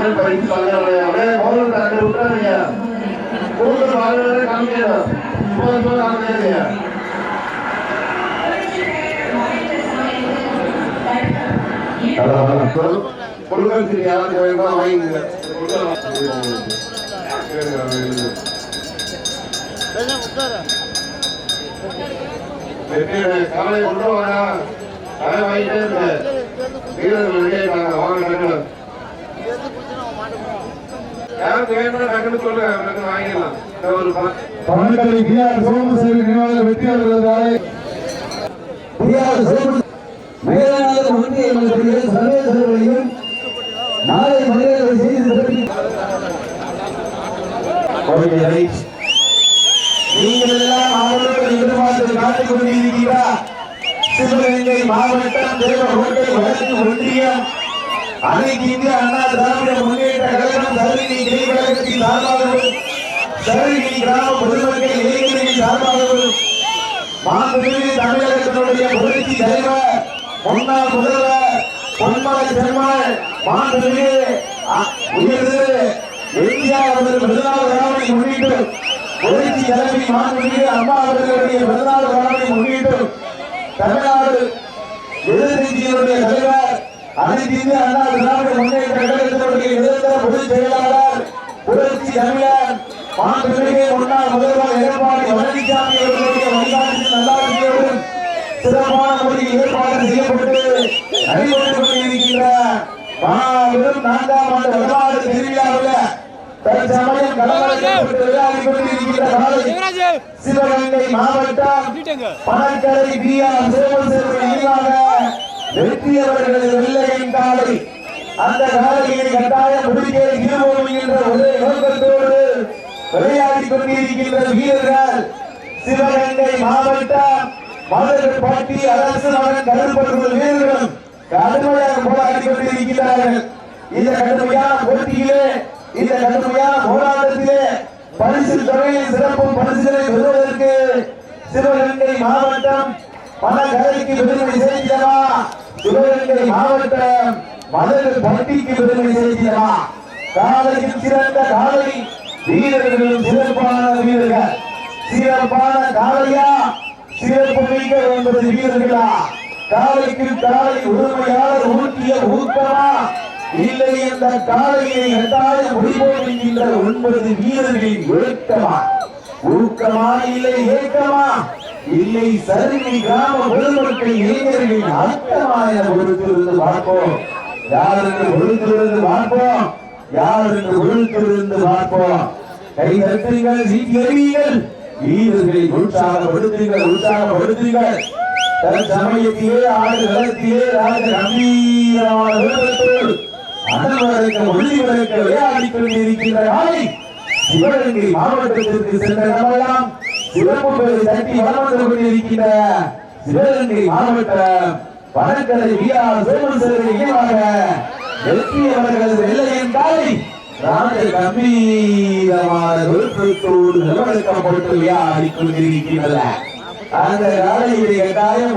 முதல் பரிசு வாங்கினவங்க அப்படியே முதல் ரெண்டு விட்டுறாங்க கூடுதல் வாங்கினவங்க காமிக்கணும் இப்போ இப்போ காமிக்காதீங்க கொடுக்கல் சரி யாருக்கு வேணுமோ? வாங்கிங்க காலை கொண்டு வாங்க அதை வாங்கிட்டே இருங்க வீரர்கள் வாங்க யாருக்கு வேணும்னா டக்குனு சொல்லுங்க டக்குனு வாங்கிடலாம். ஒரு பத்து தமிழ்கலை பிஆர் சோமசேகர் நினைவாக வெற்றியாளர்களாக சோம மேலாளர் ஒன்றிய மன்றத்திலே நாளை செய்து சிறப்பி நீங்கள் எல்லாம் அவர்களுக்கு எதிர்பார்த்து காத்துக் சிவகங்கை மாவட்டம் தேவகோட்டை வடக்கு ஒன்றியம். அனைத்து இந்திய அண்ணா திராவிட முன்னேற்ற கழகம் சருகிரி கிளைக்கழகத்தின் சார்பாகவும் சருகிரி கிராம பொதுமக்கள் இளைஞர்களின் சார்பாகவும் மாண்புமிகு தமிழகத்தினுடைய புரட்சி தலைவர் முன்னாள் முதல்வர் பொன்மலை பெருமாள் மாண்புமிகு உயர்ந்து எம்ஜிஆர் அவர்கள் பிறந்தநாள் விழாவை முன்னிட்டு புரட்சி தலைவி மாண்புமிகு அம்மா அவர்களுடைய பிறந்தநாள் விழாவை முன்னிட்டு தமிழ்நாடு எதிர்கட்சியினுடைய தலைவர் அனைத்து அண்ணா திராவிட முன்னேற்ற கழகத்தினுடைய நிரந்தர பொதுச் செயலாளர் புரட்சி தமிழர் மாண்புமிகு முன்னாள் முதல்வர் எடப்பாடி பழனிசாமி அவர்களுடைய வழிகாட்டு நல்லாட்சியோடும் சிறப்பான முறையில் ஏற்பாடு செய்யப்பட்டு நடைபெற்றுக் கொண்டிருக்கின்ற மாபெரும் நான்காம் ஆண்டு வரலாறு திருவிழாவில் தற்சமயம் விளையாடிக் கொண்டிருக்கின்ற சிவகங்கை மாவட்டம் பணக்கரை பி ஆர் சோமசேகர் நினைவாக வெற்றி அவர்களது வெள்ளையின் அந்த காலையை கட்டாயம் முடிக்க இருவோம் என்ற ஒரே நோக்கத்தோடு விளையாடி கொண்டிருக்கின்ற வீரர்கள் சிவகங்கை மாவட்டம் மதுரைப்பட்டி அரசு மகன் கருப்பர்கள் வீரர்களும் கடுமையாக போராடி கொண்டிருக்கிறார்கள் இந்த கடுமையான போட்டியிலே இந்த கடுமையான போராட்டத்திலே பரிசு தொகையில் சிறப்பு பரிசுகளை பெறுவதற்கு சிவகங்கை மாவட்டம் பல பணக்கரைக்கு விடுதலை செய்தவா சிவகங்கை மாவட்டம் மலர் பட்டிக்கு விடுதலை சேர்க்கிறவா காலையில் சிறந்த காலை வீரர்களும் சிறப்பான வீரர்கள். சிறப்பான காலையா சிறப்பு மிக்க என்பது வீரர்களா? காலைக்கு காலை உரிமையாளர் ஊட்டிய ஊக்கமா? இல்லை என்ற காலையை எட்டாவது முடிவோம் என்கின்ற ஒன்பது வீரர்களின் ஒழுக்கமா ஊக்கமா இல்லை ஏக்கமா? இல்லை சருகை கிராம பொதுமக்கள் இளைஞர்களின் அர்த்தமா என பொறுத்திருந்து பார்ப்போம். யார் என்று பொறுத்திருந்து பார்ப்போம்? யார் என்று பொறுத்திருந்து பார்ப்போம்? கை தட்டுங்கள் சீட்டி வீரர்களை உற்சாகப்படுத்துங்கள் உற்சாகப்படுத்துங்கள். தற்சமயத்திலே ஆடு களத்திலே ராஜ கம்பீரமான விருப்பத்தோடு அனவரக்க ஒளிவரக்க விளையாடிக் கொண்டிருக்கின்ற காலை சிவகங்கை மாவட்டத்திற்கு சென்ற நம்மெல்லாம் சிறப்பு பெயரை தட்டி வளம் வந்து கொண்டிருக்கின்ற சிவகங்கை மாவட்டம் வடக்கரை விஆர் சோமசேகர் இணைவாக வெற்றி அவர்களது வெள்ளையின் காலை கம்பீரமான விருப்பத்தோடு அந்த கட்டாயம்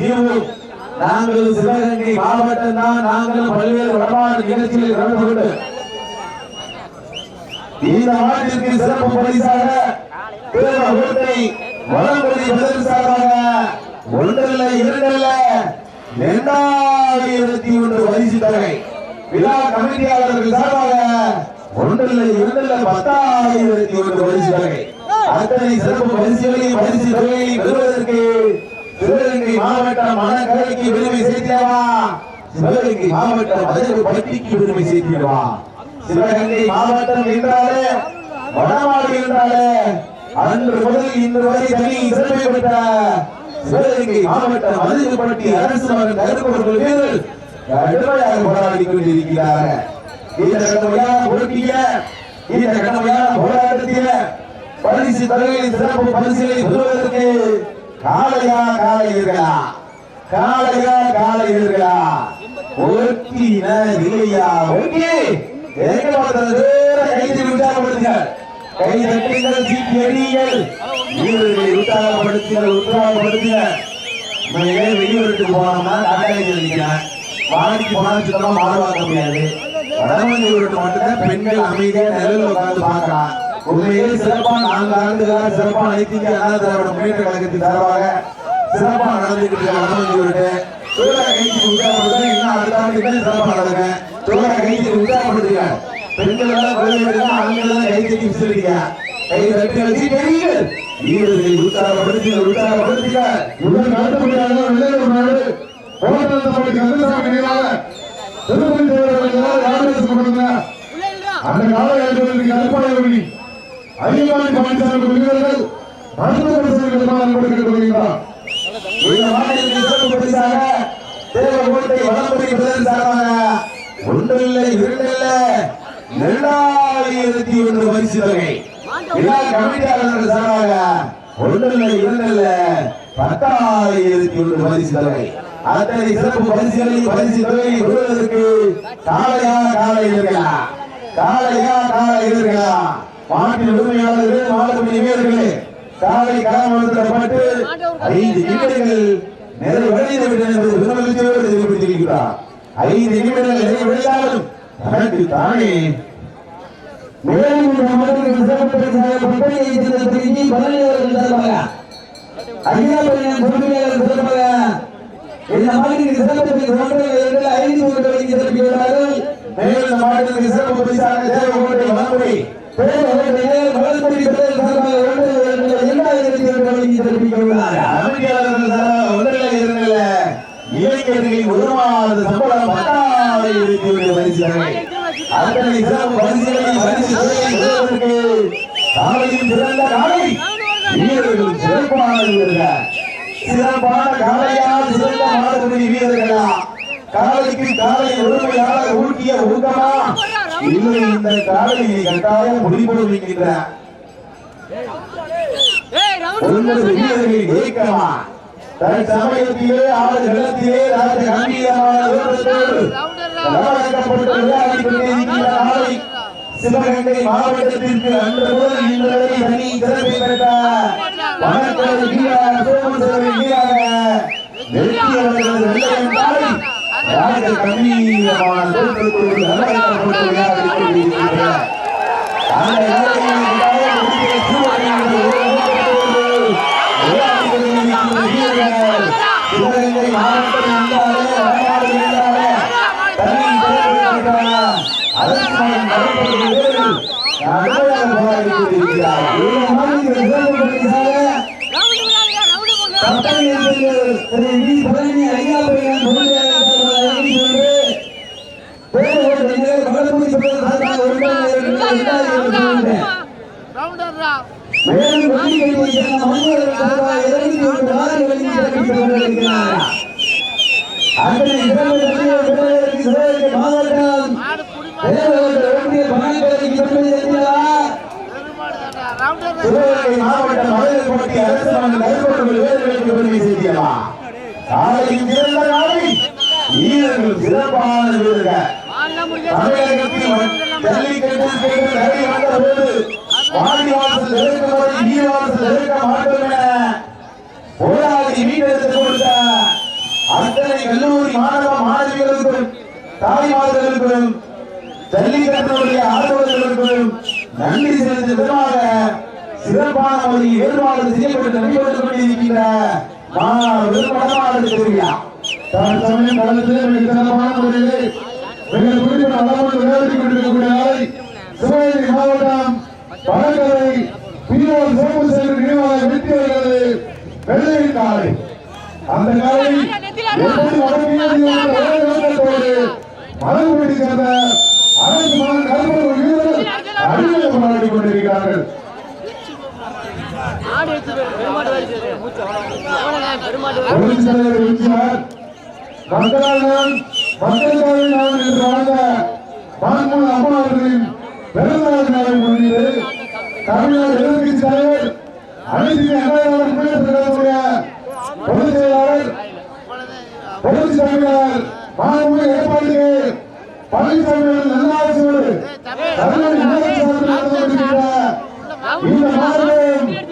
தீர்வும். நாங்கள் சிவகங்கை மாவட்டம் தான். நாங்கள் பல்வேறு வடமாடு நிகழ்ச்சியில் கலந்து கொண்டு இந்த ஆண்டிற்கு சிறப்பு பரிசாக பேரவர்களை வளம்பதி பதில் சார்பாக ஒன்றல்ல இரண்டல்ல. இரண்டாயிரத்தி ஒன்று பரிசு தொகை விழா கமிட்டியாளர்கள் சார்பாக ஒன்றல்ல இரண்டல்ல பத்தாயிரத்தி ஒன்று பரிசு தொகை அத்தனை சிறப்பு பரிசுகளையும் பரிசு பெறுவதற்கு சிவகங்கை மாவட்டம் சேர்க்கிறவா சிவகங்கை மாவட்டம் மதுரை பட்டிக்கு சிவகங்கை மாவட்டம் என்றாலே வடமாடு என்றாலே அன்று முதல் இன்று வரை தனி சிறப்பை பெற்ற சிவகங்கை மாவட்டம் மதுரைப்பட்டி அரசு மகன் கருப்பவர்கள் வீரர்கள் கடுமையாக போராடி கொண்டிருக்கிறார்கள் இந்த கடுமையான போட்டிய இந்த கடுமையான போராட்டத்தில பரிசு தலைவரின் சிறப்பு பரிசுகளை பெறுவதற்கு காலையா காளையர்களா காலையா காளையர்களா ஒட்டின இல்லையா ஒட்டி எங்க பார்த்தது கைது உற்சாகப்படுத்துங்க கை தட்டுங்கள் வீரர்களை உற்சாகப்படுத்துங்கள் உற்சாகப்படுத்துங்க உண்மையிலே வெளியூருக்கு போனோம்னா காட்டாயத்தில் நிற்கிறேன் வாடிக்கு போனா சுத்தமா மாடு வாங்க முடியாது மட்டும்தான் பெண்கள் அமைதியா நிழல்ல உட்கார்ந்து பார்க்கலாம் உண்மையிலே சிறப்பா நான்கு ஆண்டுகளாக சிறப்பா அனைத்து அண்ணா திராவிட முன்னேற்ற கழகத்தின் சார்பாக சிறப்பா நடந்துகிட்டு இருக்க வடமஞ்சியூருக்கு உற்சாகப்படுத்த இன்னும் அடுத்த ஆண்டு இன்னும் சிறப்பா நடக்குங்க தொழிலாள கைதி பெண்கள் எல்லாம் குழந்தைகள் எல்லாம் ஆண்கள் எல்லாம் கை தட்டி விசிறீங்க கை தட்டி வச்சு பெரியீர்கள் வீரர்களை உற்சாகப்படுத்துங்க உற்சாகப்படுத்துங்க உடன் நடத்தப்படுகிறார்கள் நாடு. கோட்டல் கந்தசாமி திருப்பதி தேவர்கள் ஆதரவு அந்த காலகட்டத்தில் கருப்பாயவனி ஐயமானி பழனிசாமி விருதுகள் மருத்துவ பரிசோதனை கொடுக்கப்பட்டு வருகிறார் இந்த மாநிலத்தின் சிறப்பு பரிசாக ஒன்றில்லை இரண்டாயிரத்தி ஒன்று பரிசு தொகை. எல்லா கமிட்டியாளர்கள் சாராக ஒன்றில் இரண்டில் பத்தாயிரத்தி ஒன்று பரிசு தொகை. அத்தனை சிறப்பு பரிசுகளை பரிசு தொகையை பெறுவதற்கு காலையா காலை இருக்கலாம் காலையா காலை இருக்கலாம் மாட்டின் உரிமையாளர்கள் மாவட்ட வீரர்களே காலை களமளிக்கப்பட்டு ஐந்து நிமிடங்கள் நிறைவடைந்து விட்டன என்பது பெருமகிழ்ச்சியோடு தெரிவித்திருக்கிறார். ஐந்து நிமிடங்கள் நிறைவடைந்தாலும் தனக்கு தானே மேலும் இந்த அமர்வுக்கு சிறப்பு பரிசாக பட்டணியை சேர்ந்த திரு இ. பழனியவர்கள் சார்பாக ஐயாபுரம் பொறுமையாளர் சார்பாக இந்த மாநிலத்திற்கு சிறப்பு பரிசு ஒன்று இரண்டு ஐந்து ஒரு வழங்கி சிறப்பிக்கிறார்கள் மேலும் இந்த மாவட்டத்திற்கு சிறப்பு பரிசாக தேவகோட்டை வளமுறை பேரவர்கள் வளர்ப்படி பிரதேச சார்பாக ஒன்று இரண்டு இரண்டாயிரத்தி ஒரு வழங்கி சிறப்பிக்கிறார்கள் அமைதியாளர்கள் சார்பாக ஒன்றில்லை இரண்டில்ல இளைஞர்களின் ஒரு மாத சம்பளம் பத்தாயிரத்தி ஒரு பரிசு பரிசுகளை அத்தனை சிறப்பு பரிசுகளை பரிசு தொகையை பெறுவதற்கு காலையில் சிறந்த காலை. வீரர்கள் சிறப்பான வீரர்கள் சிறப்பான காலையா சிறந்த மாடுபடி வீரர்களா. காலைக்கு காலை ஒருமையாக ஊட்டிய ஊக்கமா? இல்லை இந்த காலையை கட்டாயம் முடிபடுவீங்கின்ற ஒன்பது வீரர்களின் தன் சமயத்திலே அவரது நிலத்திலே அவரது கம்பீரமான சிவகங்கை மாவட்டத்திற்கு அன்று முதல் இன்று வரை தனி சிறப்பை பெற்ற வணக்கம் வீரர் சோமசேகரன் வீராக வெற்றி அவர்கள் ராஜ கம்பீரமான தோற்றத்தோடு கவனிக்கப்பட்டு விளையாடிக் கொண்டிருக்கிறார் அந்த வேலையை விடாமல் முடிக்கிற சூழலில் ஒரு நோக்கத்தோடு விளையாடிக் கொண்டிருக்கிற வீரர்கள் சிவகங்கை மாவட்டம் என்றாலே வடநாடு என்றாலே தனி சிறப்பு அரசுமன் நடப்பது வேறு நன்மையாக போராடிக் கொண்டிருக்கிறார்கள் இந்த மாநிலத்திற்கு சிறப்பு பரிசாக பட்டணியை சேர்ந்த திரு வி. பழனி ஐயாபுரம் பொறுமையாளர் சார்பாக வழங்கி ஒன்று பேரவர்கள் வளர்ப்படி பிரதேச சார்பாக ஒன்று இரண்டு இரண்டாயிரத்தி ஒன்று மேலும் வெள்ளிக்கிழமை சேர்ந்த மனிதர்கள் சார்பாக இருநூத்தி ஒன்று ஆறு வழங்கி சிறப்பிக்கப்பட்டிருக்கிறார் அத்தனை சிறப்பு பரிசுகளை பெறுவதற்கு சிவகங்கை மாவட்டம் பேரவர்கள் ஒன்றிய பணக்கலைக்கு பெருமை சேர்க்கிறார் சிவகங்கை மாவட்டம் மகளிர் போட்டி அரசு மன்ற கைப்பற்றுகள் வீரர்களுக்கு பெருமை சேர்த்தியவா காலையில் சிறந்த வீரர்கள் சிறப்பான வீரர்கள் தமிழகத்தில் ஜல்லிக்கட்டு கேட்டு நிறைய வந்த போது வாடிவாசல் நெருக்கமடி வீரவாசல் நெருக்க மாட்டோம் என போராடி கொடுத்த அத்தனை கல்லூரி மாணவ மாணவிகளுக்கும் தாய்மார்களுக்கும் ஜல்லிக்கட்டுடைய ஆதரவுகளுக்கும் நன்றி செலுத்தும் விதமாக சிறப்பான முறையில் ஏற்பாடு செய்யப்பட்டு நடைபெற்றுக் கொண்டிருக்கின்ற தற்சமயம் களத்திலே மிக சிறப்பான முறையிலே மிக குறிப்பிட்ட அளவோடு விளையாடிக் கொண்டிருக்கக்கூடிய நாளை சிவகங்கை மாவட்டம் வடகரை பீரோல் சோமசேகர் நினைவாக வெற்றி வருகிறது வெள்ளையின் காலை. அந்த காலை எப்படி வடக்கிழக்கு ஒரே நோக்கத்தோடு அரசு மகன் கருப்பூர் வீரர்கள் அடிமையை போராடி கொண்டிருக்கிறார்கள். மக்களால் மக்களுக்காக நான் என்று வாழ்ந்த மாண்புமிகு அம்மா அவர்களின் பிறந்தநாள் நாளை முன்னிட்டு தமிழ்நாடு தலைவர் அனைத்து முன்னேற்ற கழகத்துடைய பொதுச் செயலாளர் பொதுச் செயலாளர் பழனிசாமி அவர்கள் தமிழ்நாடு நடந்து இந்த மாநிலம்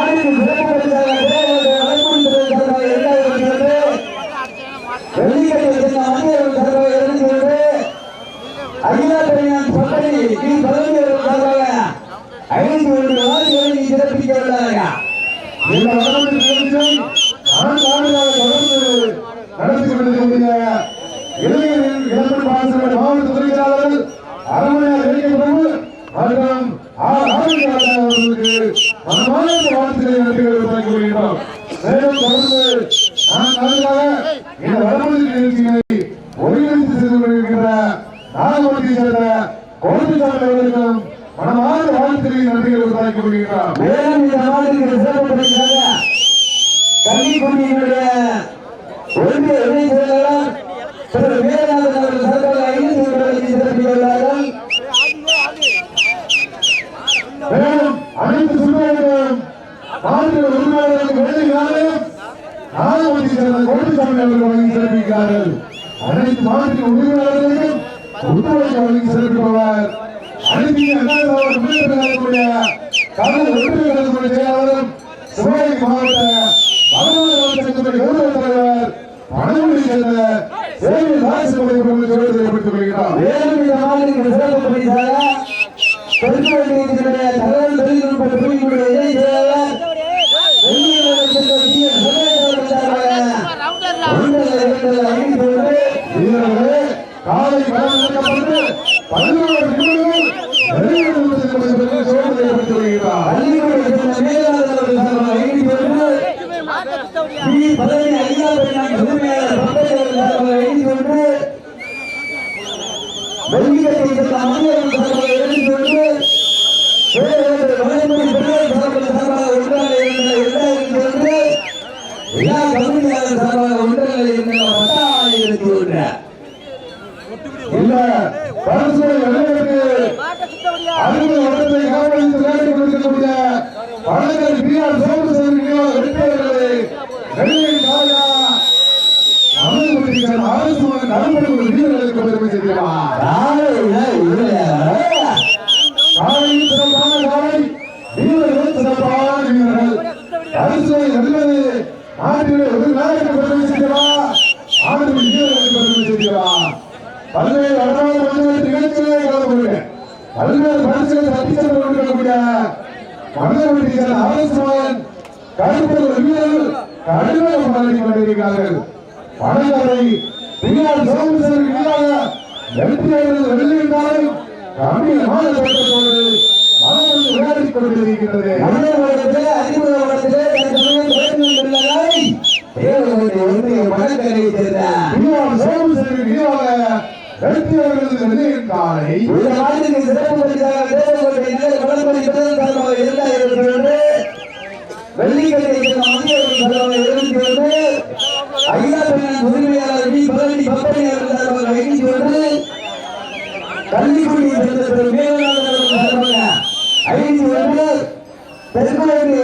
அதனால இந்த வாரத்திலே நன்றிகளை உருவாக்கி வருகிறோம் மேலும் தொடர்ந்து நான் நன்றாக இந்த வடமொழி நிகழ்ச்சிகளை ஒருங்கிணைத்து செய்து கொண்டிருக்கின்ற நாகப்பட்டியை சேர்ந்த கோபிசாமி அவர்களுக்கும் மனமார்ந்த வாழ்த்துக்களை நன்றிகளை உருவாக்கி வருகிறோம் இந்த மாநிலத்தில் சேர்க்கப்பட்டிருக்கிறாங்க கல்வி குழுவினுடைய செய்தியாளர் நாகபதி செல்வன் கோபிசாமி அவர்கள் வழங்கி சிறப்பிக்கிறார்கள். அனைத்து மாவட்ட உரிமையாளர்களையும் ஒத்துழைக்க வழங்கி சிறப்பிப்பவர். அனைத்து அண்ணா மாவட்ட முன்னேற்ற கழகத்துடைய கலந்து வழங்கல் பிஆர் விடுகிறார் அரசுமான் கடுப்பது வீரர்கள் கடுமையாக பழகி கொண்டிருக்கிறார்கள். பழையவரை பின்னால் சோமசேரி எதிராக வெற்றியாளர்கள் வெள்ளியிருந்தாலும் கம்மியமான சட்டத்தோடு மனதில் விளையாடி கொண்டிருக்கிறது மன்னர் வருடத்தில் அறிமுக வருடத்தில் ஒன்றிய மனக்கரையை சேர்ந்த பின்னால் சோமசேரி எதிராக எழுத்தியவர்களது வெள்ளையின் காலை இந்த நாட்டுக்கு சிறப்பு பரிசாக தேவர்களுடைய இல்ல கடற்படை பெறுதல் காரணமாக வெள்ளிக்கிழமை ஐயா பெண்ணின் உரிமையாளர் வி பழனி பப்பனி அவர்கள் தலைவர் எழுதி வந்து கள்ளிக்குடி இருந்த திரு மேலாளர் தலைவர் ஐந்து வந்து தெற்குமேற்கு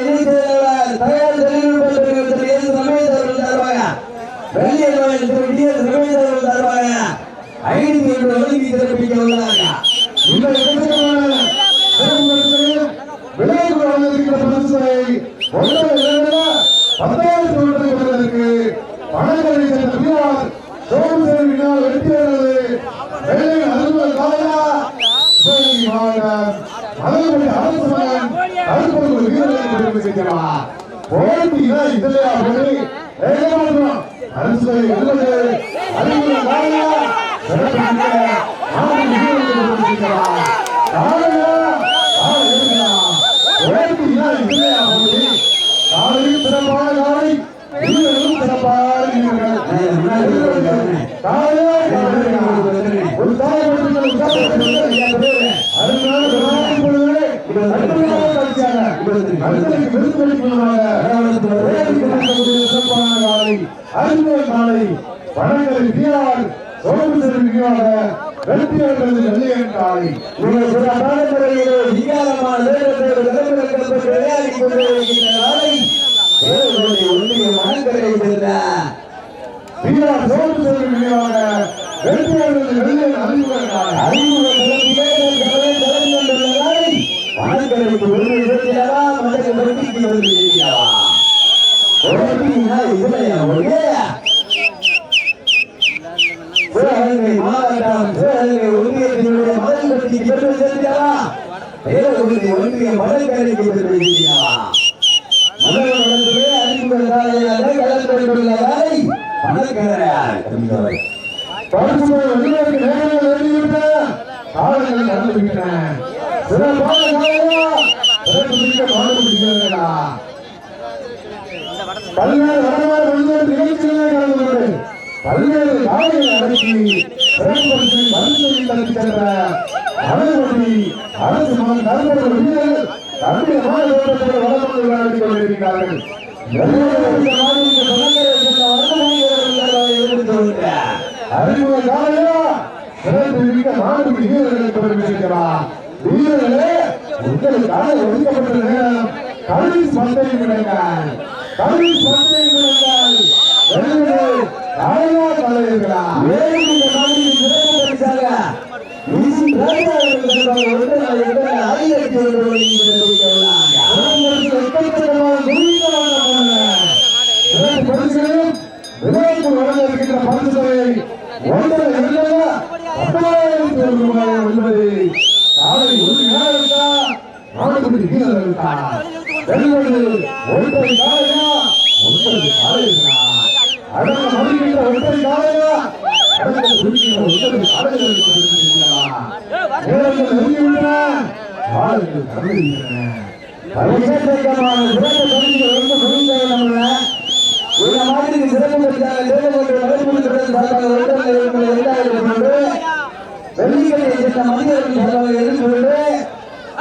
பணங்களை வீரார் சோழன் செல்வியாக வெற்றியாளர்கள் வெள்ளியன் காலை. உங்கள் சில பாரம்பரியங்களோ விஞ்ஞானமான நேரத்தை விளம்பரங்கள் விளையாடி கொண்டிருக்கின்ற நாளை தேவனுடைய உண்மையை மனக்கரை செய்த வீரார் சோழன் செல்வியாக வெற்றியாளர்கள் வெள்ளியன் அறிவுகள் அறிவுகள் மனக்கரைக்கு உண்மையை சேர்த்திடவா மனதை சிவகங்கை மாவட்டம் சிவகங்கை ஒன்றியத்தினுடைய மதல் கட்சி பெற்று சேர்த்திடவா ஒன்றிய மதல் கரைக்கு பெற்று முதல் நடந்துவிட்டன சிறப்பான பல்வேறு வரலாறு பல்வேறு நிகழ்ச்சிகளை கலந்து கொண்டு பல்வேறு சிறப்பு சென்ற அரசு மகன் வீரர்கள் தன்னுடைய மாநிலத்தில் வளர்ந்து கொண்டிருக்கிறார்கள் வெள்ளையருக்கு மாநில அறிமுக காலையா சிறப்பு மிக்க நான்கு வீரர்களை பெற்றிருக்கிறார் வீரர்களே உங்களுக்காக ஒதுக்கப்பட்ட நேரம் கல்வி சந்தையும் விடுங்கள் கல்வி சந்தையும் விடுங்கள் வெள்ளையரே, காலையா கலையுங்களா வேறு இந்த மாதிரி சிறப்பு பரிசாக வீசி ராஜா அவர்கள் தருவாங்க. ஒன்று நாள் இரண்டு நாள் ஆயிரத்தி ஒன்று மணி தெரிவிக்கிறாங்க உங்களுக்கு எக்கச்சக்கமான குருவிகளான ஒன்றரை என்பது காலை ஒரு நேரம் இருக்கா நான்கு வீரர் இருக்கா வெள்வது ஒன்றரை காலையா ஒன்பது காலையா மாதிரி சிறப்பு இரண்டு மனிதர்கள்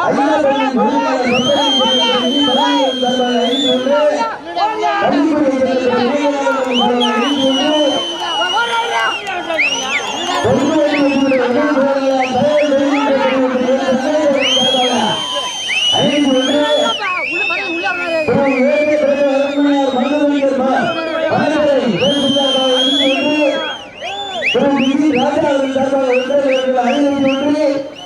எழுநூறு ஐயாயிரம் பொருளாளர் சொத்தனை பலாயிரம்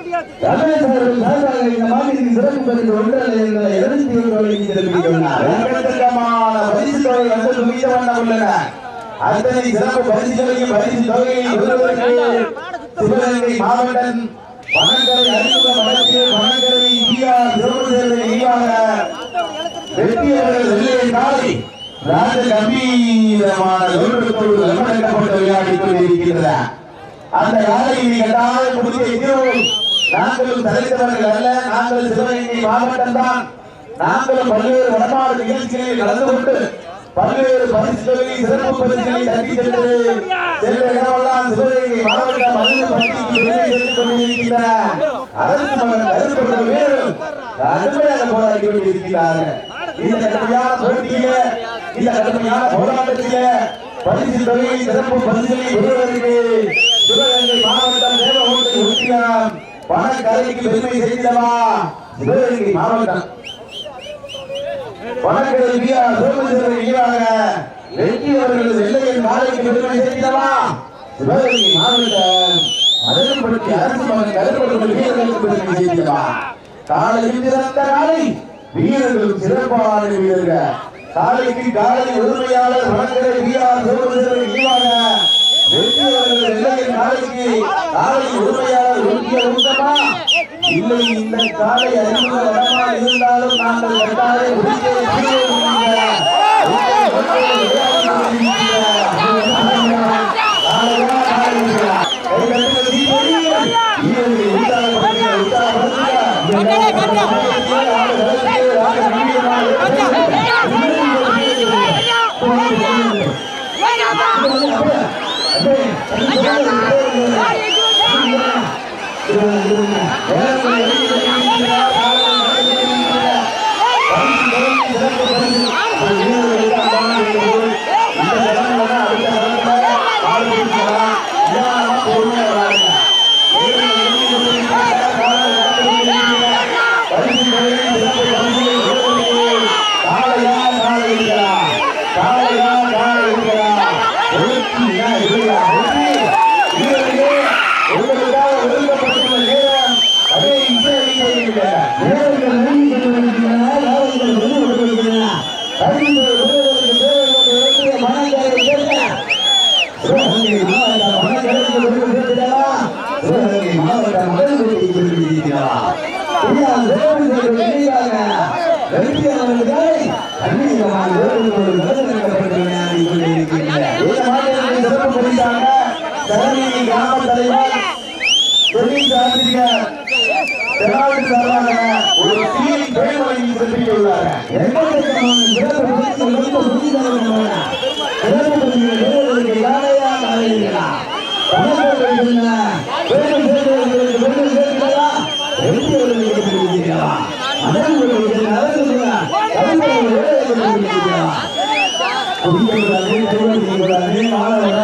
ஐநூறு கல்விக்குடி சார்பாக இந்த சிறப்பு ஒன்றரை பரிசு தொகை உள்ளன. அத்தனை சிறப்பு பரிசுகளையும் பரிசு பெறுவதற்கு சிவகங்கை மாவட்டம் பணக்கரை அறிமுக பணக்கரை இந்தியா வெற்றியவர்கள் வெள்ளையை ராஜ கம்பீரமான கௌரவத்தோடு விளையாடிக் கொண்டிருக்கின்றன அந்த காலையில் கட்டாயம் முடிக்க நாங்கள் தலைத்தவர்கள் அல்ல நாங்கள் சிவகங்கை மாவட்டம் தான். நாங்கள் பல்வேறு வடமாடு நிகழ்ச்சிகளில் கலந்து கொண்டு பல்வேறு பரிசுகளை சிறப்பு பரிசுகளை தட்டி சென்று சென்ற இடமெல்லாம் சிவகங்கை மாவட்டம் மனித பட்டிக்கு வெளியே சென்று கொண்டிருக்கின்ற அரசு மகன் கருப்பட்ட வீரர்கள் கடுமையாக போராடி கொண்டிருக்கிறார்கள் இந்த கடுமையான போட்டியில இந்த கடுமையான போராட்டத்தில பரிசு தொகையை சிறப்பு பரிசுகளை பெறுவதற்கு சிவகங்கை மாவட்டம் தேவகோட்டை உறுப்பினர் பணக்கரைக்கு பெருமை செய்தவா? சிவகங்கை மாவட்டம். பணக்கரை வீரா சோமேஸ்வரர் வீராக வெற்றி அவர்களது வெள்ளையின் மாலைக்கு பெருமை செய்தவா? சிவகங்கை மாவட்டம். அதன்படுத்தி அரசு மகன் கருப்பட்டு வீரர்களுக்கு பெருமை செய்தவா? காலையில் பிறந்த நாளை வீரர்களும் சிறப்பான வீரர்கள். காலைக்கு காலை உரிமையாளர் வழக்கரை வீரார் சோமேஸ்வரர் வீராக வெற்றியவர்கள் இல்லையின் நாளைக்கு காலை உரிமையாளர் உறுதிய உண்டமா இல்லை இந்த காலை அறிமுக வரமா இருந்தாலும் நாங்கள் எல்லாரே உறுதியை Yeah. Thank you. உடல் வைக்கப்படுகிறீர்களா அப்படின்னு சொல்றாரு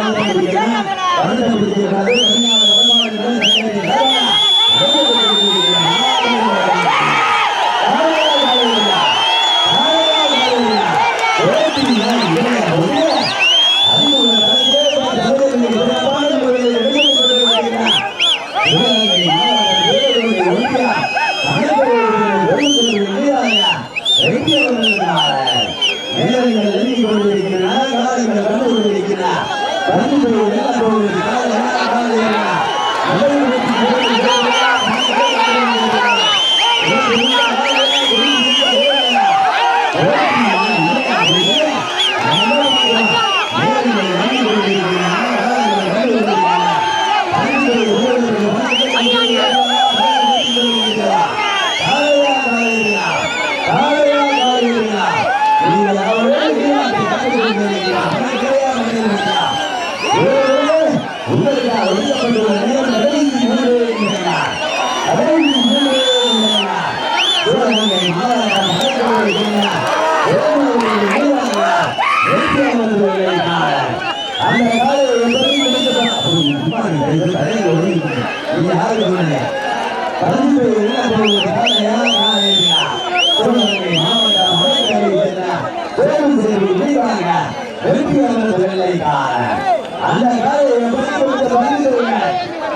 விளம்பரம் வெள்ளைக்காரன் அந்த காலை எப்படி கொடுத்த பதிவு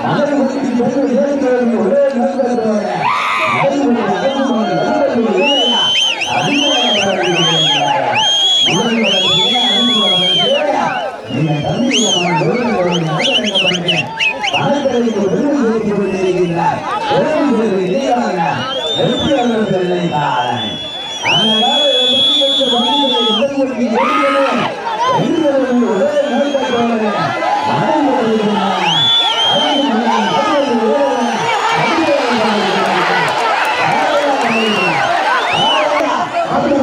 நல்லது கொடுத்து ஒரே நோய் Abre